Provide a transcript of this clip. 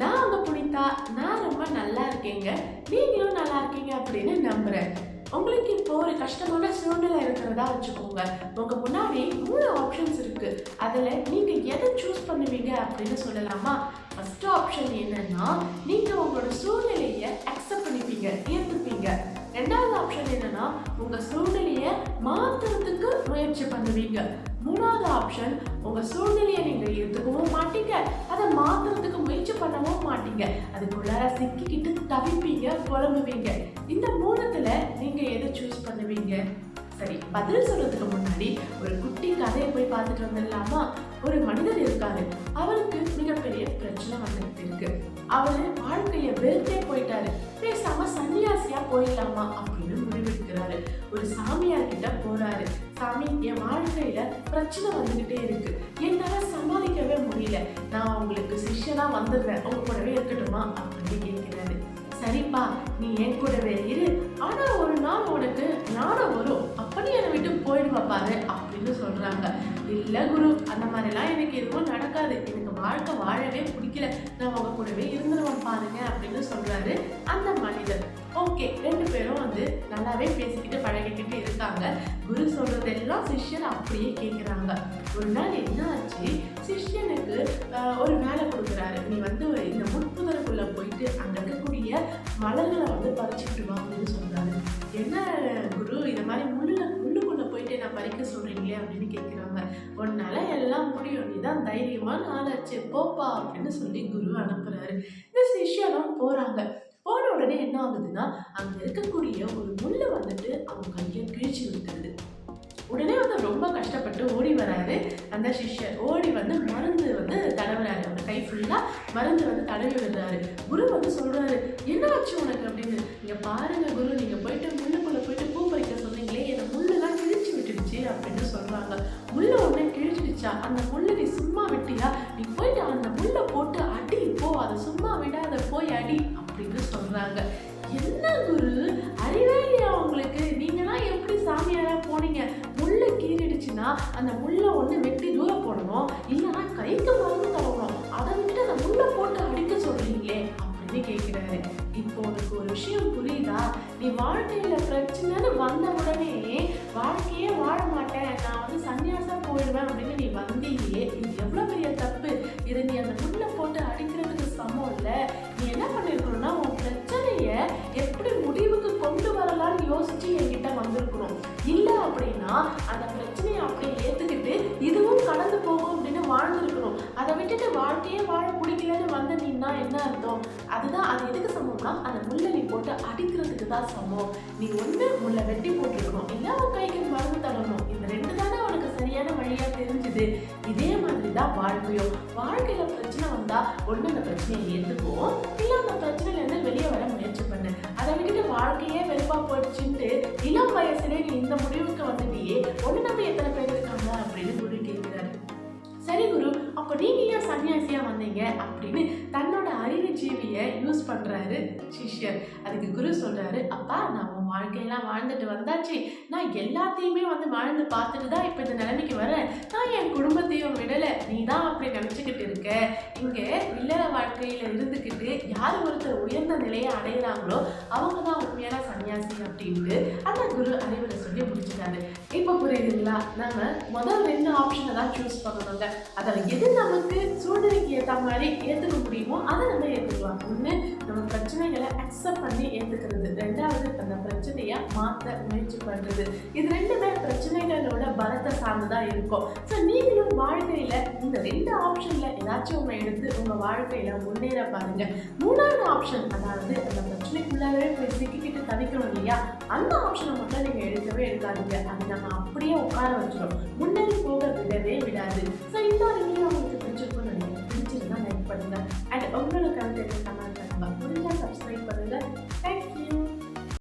நான் உங்க புனிதா நான் ரொம்ப நல்லா இருக்கேங்க. நீங்களும் நல்லா இருக்கீங்க அப்படின்னு நம்புறேன். உங்களுக்கு இப்போ ஒரு கஷ்டமான சூழ்நிலை இருக்கிறதா வச்சுக்கோங்க. உங்க முன்னாடி மூணு ஆப்ஷன்ஸ் இருக்கு. அதுல நீங்க எதை சூஸ் பண்ணுவீங்க அப்படின்னு சொல்லலாமா? ஃபர்ஸ்ட் ஆப்ஷன் என்னன்னா நீங்க உங்களோட சூழ்நிலையை அக்செப்ட் பண்ணிப்பீங்க ஏற்றுப்பீங்க ரெண்டாவது ஆப்ஷன் என்னன்னா உங்க சூழ்நிலையை மாத்துறதுக்கு முயற்சி பண்ணுவீங்க. மூணாவது ஆப்ஷன் உங்க சூழ்நிலையை நீங்க ஏத்துக்கவும் மாட்டீங்க. அதை மாத்துறதுக்கு முயற்சி பண்ணவும் மாட்டீங்க. அதுக்குள்ளார சிக்கிக்கிட்டு தவிப்பீங்க புலம்புவீங்க. இந்த மூணுத்துல நீங்க எதை சூஸ் பண்ணுவீங்க? சரி பதில் சொல்றதுக்கு முன்னாடி ஒரு குட்டி கதையை போய் பார்த்துட்டு வந்துடலாமா? ஒரு மனிதர் இருக்காரு. அவருக்கு மிகப்பெரிய பிரச்சனை வந்துட்டு இருக்கு. அவரு வாழ்க்கைய வெறுத்தே போயிட்டாரு. பேசாம சன்னியாசியா போயிடலாமா அப்படின்னு முடிவெடுக்கிறாரு. ஒரு சாமியார் கிட்ட போறாரு. சாமி என் வாழ்க்கையில பிரச்சனை வந்துகிட்டே இருக்கு. என்னால சமாளிக்கவே முடியல. நான் உங்களுக்கு சிஷ்யனா வந்துடுறேன். உங்க கூடவே இருக்கட்டுமா? அப்படின்னு கேட்கிறாரு. சரிப்பா நீ என் கூடவே இரு. ஆனா ஒரு நாள் உனக்கு ஞானம் வரும். அப்ப நீ என்னை விட்டு போயிடுவா பாரு அப்படின்னு சொல்றாங்க. இல்ல குரு அந்த மாதிரிலாம் எனக்கு எதுவும் நடக்காது. எனக்கு வாழ்க்கை வாழவே பிடிக்கல. நான் உங்க கூடவே இருந்துருவேன் பாருங்க அப்படின்னு சொல்றாரு அந்த மனிதர். ஓகே ரெண்டு பேரும் வந்து நல்லாவே பேசிக்கிட்டு பழகிக்கிட்டு இருக்காங்க. குரு சொல்றதெல்லாம் சிஷ்யன் அப்படியே கேட்குறாங்க ஒரு நாள் என்ன ஆச்சு சிஷ்யனுக்கு ஆஹ், ஒரு வேலை கொடுக்குறாரு. நீ வந்து இந்த முட்புதருக்குள்ள போயிட்டு அங்க இருக்கக்கூடிய மலர்களை வந்து பறிச்சுட்டு வா அப்படின்னு சொல்கிறாரு என்ன குரு இந்த மாதிரி முள்ளுல முள்ளுக்குள்ள போயிட்டு நான் பறிக்க சொல்றீங்களே அப்படின்னு கேட்குறாங்க உன்னால எல்லாம் முடியும். நீதான் தைரியமான ஆளாச்சு. போப்பா அப்படின்னு சொல்லி குரு அனுப்புறாரு. இந்த சிஷ்யனும் போறாங்க. உடனே என்ன ஆகுதுன்னா அங்க இருக்கக்கூடிய ஒரு முள்ளு வந்துட்டு அவங்க கையை கிழிச்சு விட்டுருது. உடனே வந்து ரொம்ப கஷ்டப்பட்டு ஓடி வராரு. அந்த சிஷ்யர் ஓடி வந்து மருந்து வந்து தடவுறாரு. அவர் கை ஃபுல்லா மருந்து வந்து தடவி விடுறாரு. குரு வந்து சொல்றாரு என்ன ஆச்சு உனக்கு? அப்படின்னு. நீங்கள் பாருங்க குரு நீங்க போயிட்டு முள்ளுக்குள்ளே போயிட்டு பூ பறிக்க சொன்னீங்களே என்னை முள்ளெல்லாம் கிழிச்சு விட்டுடுச்சு அப்படின்னு சொல்றாங்க. முள்ளை உடனே கிழிச்சிடுச்சா? அந்த முள்ளை நீ சும்மா விட்டியா? நீ போயிட்டு அந்த முள்ளை போட்டு அடி போ. அதை சும்மா விடாத போய் அடி அப்படின்னு இருந்தாங்க என்ன குரு? அறிவே இல்லையா உங்களுக்கு? நீங்களாம் எப்படி சாமியாராக போனீங்க? முள்ளை கீறிடுச்சுன்னா அந்த முள்ளை ஒன்று வெட்டி தூரம் போடணும். இல்லைன்னா கைக்கு மருந்து தரணும் அதை விட்டு அந்த முள்ளை போட்டு அடிக்க சொல்றீங்களே அப்படின்னு கேட்குறாரு. இப்போ உனக்கு ஒரு விஷயம் புரியுதா? நீ வாழ்க்கையில் பிரச்சனைன்னு வந்த உடனே வாழ்க்கையே வாழ மாட்டேன். நான் வந்து சன்னியாசம் போயிடுவேன் அப்படின்னு நீ வந்தீங்களே. இது எவ்வளவு பெரிய தப்பு. இதை நீ அந்த எப்படி முடிவுக்கு கொண்டு வரலாம்னு யோசிச்சு என்கிட்ட வந்திருக்கிறோம். இல்லை அப்படின்னா அந்த பிரச்சனையை அப்படியே ஏத்துக்கிட்டு இதுவும் கடந்து போகும் அப்படின்னு வாழ்ந்துருக்கிறோம். அதை விட்டுட்டு வாழ்க்கையே வாழ பிடிக்கலன்னு வந்த நீன்னா என்ன அர்த்தம்? அதுதான் அது எதுக்கு சமம்னா அந்த முள்ளை நீ போட்டு அடிக்கிறதுக்கு தான் சமம். நீ ஒன்று முள்ளை வெட்டி போட்டிருக்கணும். இல்லை உன் கைக்கு மருந்து தரணும். இந்த ரெண்டு தானே அவனுக்கு சரியான வழியாக தெரிஞ்சுது. இதே மாதிரி தான் வாழ்க்கையும். வாழ்க்கையில் பிரச்சனை வந்தால் ஒன்று அந்த பிரச்சனையை ஏற்றுக்குவோம் இல்லை அந்த பிரச்சனையிலேருந்து வெளியே வர வாழ்க்கையே வெறுப்பா போயிடுச்சுட்டு இளம் வயசுலேயே நீ இந்த முடிவுக்கு வந்துட்டியே ஒண்ணு நம்பி எத்தனை பேர் இருக்காங்க அப்படின்னு குரு கேட்கிறாரு. சரி குரு அப்போ நீங்க ஏன் சன்னியாசியா வந்தீங்க அப்படின்னு தன்னோட அறிவு ஜீவியை யூஸ் பண்றாரு சிஷ்யர். அதுக்கு குரு சொல்றாரு அப்பா நான் உன் வாழ்க்கையெல்லாம் வாழ்ந்துட்டு வந்தாச்சு. நான் எல்லாத்தையுமே வந்து வாழ்ந்து பார்த்துட்டு தான் இப்போ இந்த நிலைமைக்கு வரேன். நான் என் குடும்பத்தையும் விடலை. நீ தான் அப்படி நினச்சிக்கிட்டு இருக்க. இங்கே வாழ்க்கையில் இருந்துக்கிட்டு யார் ஒருத்தர் உயர்ந்த நிலையை அடையிறாங்களோ அவங்க தான் உண்மையான சன்னியாசி அப்படின்ட்டு அந்த குரு அறிவுரை சொல்லி முடிச்சுட்டாரு. இப்போ புரியுதுங்களா? நம்ம முதல் ரெண்டு ஆப்ஷனை தான் சூஸ் பண்ணணுங்க. அதில் எது நமக்கு சூழ்நிலைக்கு ஏற்ற மாதிரி ஏற்றுக்க முடியுமோ அதை நம்ம ஏற்றுக்கலாம் பிரச்சனையை மாற்ற முயற்சி பண்ணுறது இது ரெண்டுமே பிரச்சனைகளோட பலத்தை சார்ந்து தான் இருக்கும். ஸோ நீங்களும் வாழ்க்கையில் இந்த ரெண்டு ஆப்ஷனில் ஏதாச்சும் ஒன்று எடுத்து உங்கள் வாழ்க்கையில் முன்னேற பாருங்க. மூணாவது ஆப்ஷன் அதாவது அந்த பிரச்சனைக்குள்ளாகவே போய் சிக்கிக்கிட்டு தவிக்கிறோம் இல்லையா? அந்த ஆப்ஷனை மட்டும் நீங்கள் எடுக்கவே எடுக்காதீங்க. அது நம்ம அப்படியே உட்கார வச்சிடும் முன்னேறி போக விடவே விடாது. ஸோ இந்த